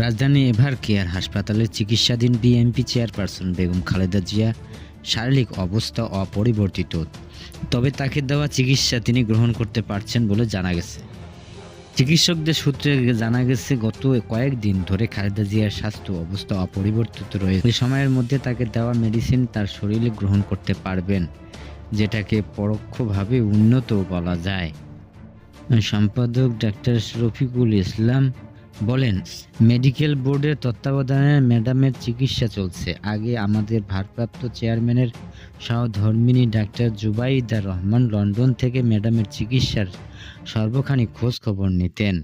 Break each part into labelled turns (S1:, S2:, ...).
S1: রাজধানী ever care হাসপাতালে চিকিৎসাধীন বিএমপি চেয়ারপারসন বেগম খালেদা জিয়া শারীরিক অবস্থা অপরিবর্তিত, তবে তাকে দেওয়া চিকিৎসা তিনি গ্রহণ করতে পারছেন বলে জানা গেছে। চিকিৎসকদের সূত্রে জানা গেছে, গত কয়েকদিন ধরে খালেদা জিয়ার স্বাস্থ্য অবস্থা অপরিবর্তিত রয়েছে। এই সময়ের মধ্যে তাকে দেওয়া মেডিসিন তার শরীরে গ্রহণ করতে পারবেন, যেটাকে পরোক্ষভাবে উন্নত বলা যায়। সম্পাদক ডাক্তার রফিকুল ইসলাম বলেন, মেডিকেল বোর্ডের তত্ত্বাবধানে ম্যাডামের চিকিৎসা চলছে। আগে আমাদের ভারপ্রাপ্ত চেয়ারম্যানের সহধর্মিনী ডাক্তার জুবাইদা রহমান লন্ডন থেকে ম্যাডামের চিকিৎসার সর্বখানি খোঁজ খবর নিতেন।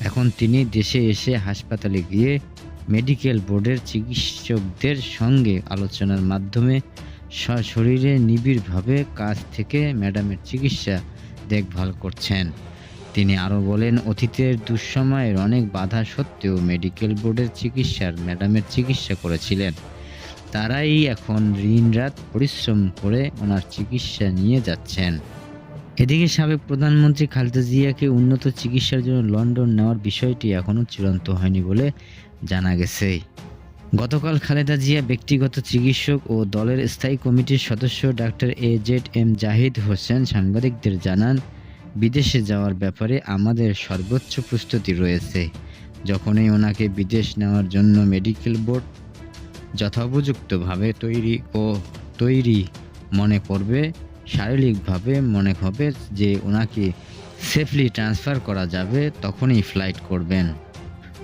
S1: এখন তিনি দেশে এসে হাসপাতালে গিয়ে মেডিকেল বোর্ডের চিকিৎসকদের সঙ্গে আলোচনার মাধ্যমে সশরীরে নিবিড়ভাবে কাজ থেকে ম্যাডামের চিকিৎসা দেখভাল করছেন। তিনি আরও বলেন, অতীতের দুঃসময়ের অনেক বাধা সত্ত্বেও মেডিকেল বোর্ডের চিকিৎসার ম্যাডামের চিকিৎসা করেছিলেন। তারাই এখন দিনরাত পরিশ্রম করে ওনার চিকিৎসা নিয়ে যাচ্ছেন। এদিকে সাবেক প্রধানমন্ত্রী খালেদা জিয়াকে উন্নত চিকিৎসার জন্য লন্ডন নেওয়ার বিষয়টি এখনও চূড়ান্ত হয়নি বলে জানা গেছে। গতকাল খালেদা জিয়া ব্যক্তিগত চিকিৎসক ও দলের স্থায়ী কমিটির সদস্য doctor A Z M Zahid Hossain সাংবাদিকদের জানান বিদেশে যাওয়ার ব্যাপারে আমাদের সর্বোচ্চ প্রস্তুতি রয়েছে। যখনই ওনাকে বিদেশ নেওয়ার জন্য মেডিকেল বোর্ড যথোপযুক্তভাবে তৈরি ও তৈরি মনে করবে, শারীরিকভাবে মনে হবে যে ওনাকে সেফলি ট্রান্সফার করা যাবে, তখনই ফ্লাইট করবেন।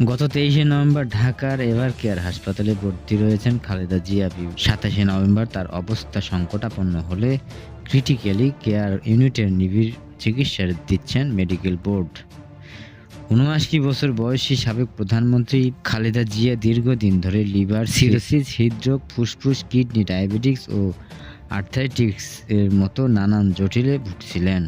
S1: গত তেইশে নভেম্বর ঢাকার এভার কেয়ার হাসপাতালে ভর্তি রয়েছেন খালেদা জিয়া বিবি। সাতাশে নভেম্বর তার অবস্থা সংকটাপন্ন হলে ক্রিটিক্যালি কেয়ার ইউনিটের নিবিড় চিকিৎসা দিচ্ছেন মেডিকেল বোর্ড। উনআশি বছর বয়সী সাবেক প্রধানমন্ত্রী খালেদা জিয়া দীর্ঘদিন ধরে লিভার সিরোসিস, হৃদরোগ, ফুসফুস, কিডনি, ডায়াবেটিক্স ও আর্থাইটিক্স এর মতো নানান জটিলে ভুগছিলেন।